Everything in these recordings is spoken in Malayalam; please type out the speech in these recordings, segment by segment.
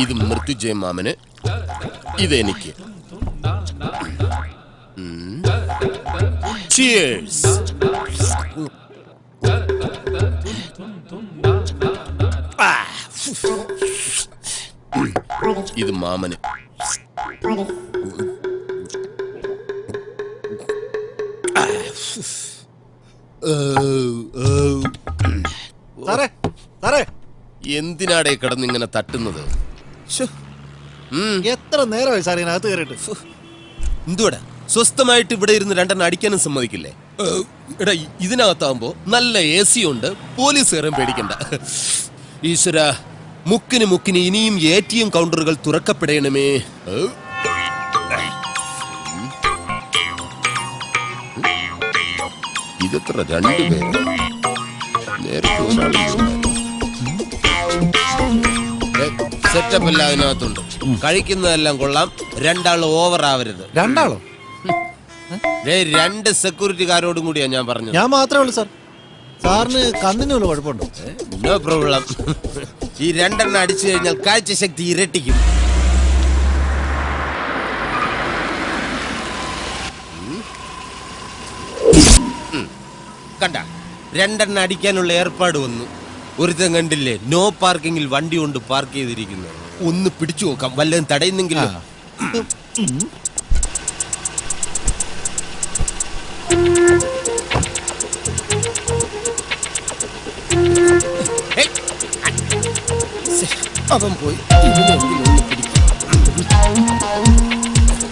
ഇത് മൃത്യുജയ മാമന്. ഇതെനിക്ക് ചിയേഴ്സ് ഇത് മാമന്. എന്തിനാടേ കിടന്നിങ്ങനെ തട്ടുന്നത്. എത്ര നേരമായി സാർ ഇതിനകത്ത് കയറിയിട്ട്? എന്തുവാടാ? സ്വസ്ഥമായിട്ട് ഇവിടെ ഇരുന്ന് രണ്ടെണ്ണം അടിക്കാനും സമ്മതിക്കില്ലേ? എടാ ഇതിനകത്താകുമ്പോ നല്ല എ സി ഉണ്ട് പോലീസ് കയറാൻ പേടിക്കണ്ട. ഈശ്വര മുക്കിന് മുക്കിന് ഇനിയും എ ടി എം കൗണ്ടറുകൾ തുറക്കപ്പെടണമേ. ഇതെത്ര രണ്ടുപേരും? നേരത്തെ സെറ്റപ്പ് എല്ലാം അതിനകത്തുണ്ട്. കഴിക്കുന്നതെല്ലാം കൊള്ളാം. രണ്ടാൾ ഓവർ ആവരുത്. രണ്ടാളോ? ദേ, രണ്ട് സെക്യൂരിറ്റിക്കാരോടും കൂടിയാ ഞാൻ പറഞ്ഞത്. ഞാൻ മാത്രമേ ഉള്ളൂ സാർ സാറിന് കണ്ണിന് വല്ല കുഴപ്പമുണ്ടോ? നോ പ്രോബ്ലം ഈ രണ്ടെണ്ണം അടിച്ചു കഴിഞ്ഞാൽ കാഴ്ചശക്തി ഇരട്ടിക്കും. ഉം. ഉം. കണ്ട രണ്ടെണ്ണം അടിക്കാനുള്ള ഏർപ്പാട് വന്നു. ഒരുത്തൻ കണ്ടില്ലേ? നോ പാർക്കിങ്ങിൽ വണ്ടി കൊണ്ട് പാർക്ക് ചെയ്തിരിക്കുന്നു. ഒന്ന് പിടിച്ചു നോക്കാം. വല്ലതും തടയുന്നെങ്കിലോ? ഹേയ്. അവൻ പോയി.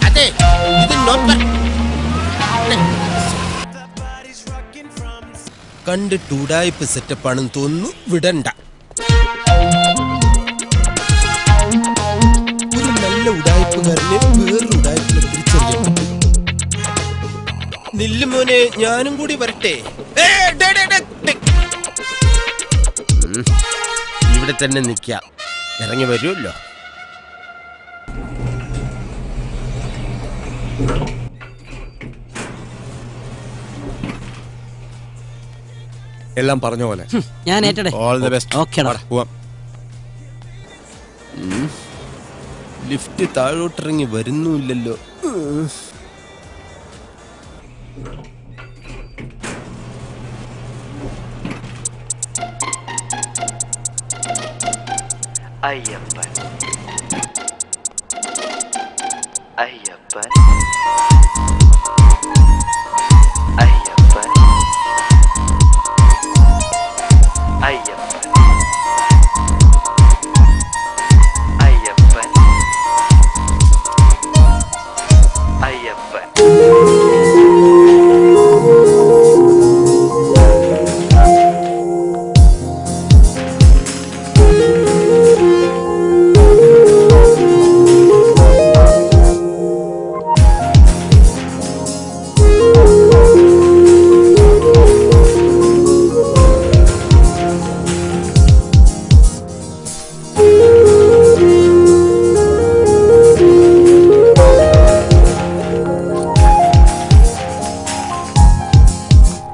അതെ ഇത് നോട്ട് കണ്ടിട്ട് ഉടായ്പ സെറ്റപ്പാണെന്ന് തോന്നുന്നു വിടണ്ട. ഒരു നല്ല ഉടായ്പുകാരനെ വേറൊരു ഉടായ്പിനെ തിരിച്ചറിയാൻ പറ്റും. നില്ലുമോനെ ഞാനും കൂടി വരട്ടെ. ഇവിടെ തന്നെ നിൽക്കാം. ഇറങ്ങി വരുമല്ലോ. എല്ലാം പറഞ്ഞ പോലെ. ഞാൻ ഏറ്റടേ. ഓൾ ദി ബെസ്റ്റ് ഓക്കേടാ പോവാം. ലിഫ്റ്റ് താഴോട്ടിറങ്ങി വരുന്നുമില്ലല്ലോ. അയ്യപ്പൻ. അയ്യപ്പൻ.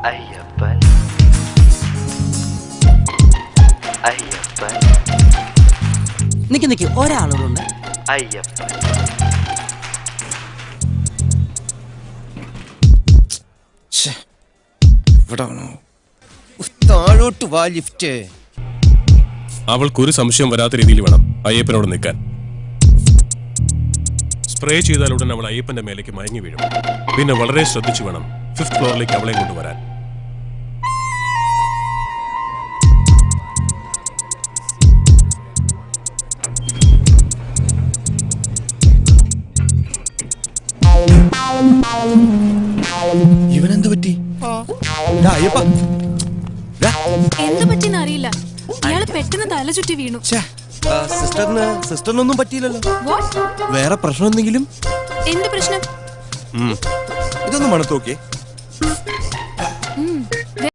അയ്യപ്പൻ അയ്യപ്പൻ നിക്ക് നിക്ക് ഒരാളോടുണ്ട്. അയ്യപ്പൻ താഴോട്ട് വാ ലിഫ്റ്റ്. അവൾക്കൊരു സംശയം വരാത്ത രീതിയിൽ വേണം അയ്യപ്പനോട് നിൽക്കാൻ. സ്പ്രേ ചെയ്താലുടൻ അവൾ അയ്യപ്പന്റെ മേലേക്ക് മയങ്ങി വീഴും. പിന്നെ വളരെ ശ്രദ്ധിച്ചു വേണം ഫിഫ്ത് ഫ്ലോറിലേക്ക് അവളെ കൊണ്ടുവരാൻ. ഇവനെന്ത് പറ്റി? അയ്യപ്പ. എന്ത് പറ്റിന്ന് അറിയില്ല. അയാൾ പെട്ടെന്ന് തല ചുറ്റി വീണു. സിസ്റ്ററിന് സിസ്റ്ററിനൊന്നും പറ്റിയില്ലല്ലോ. വേറെ പ്രശ്നം എന്തെങ്കിലും? എന്ത് പ്രശ്നം? ഇതൊന്നും മണത്ത് നോക്കിയേ.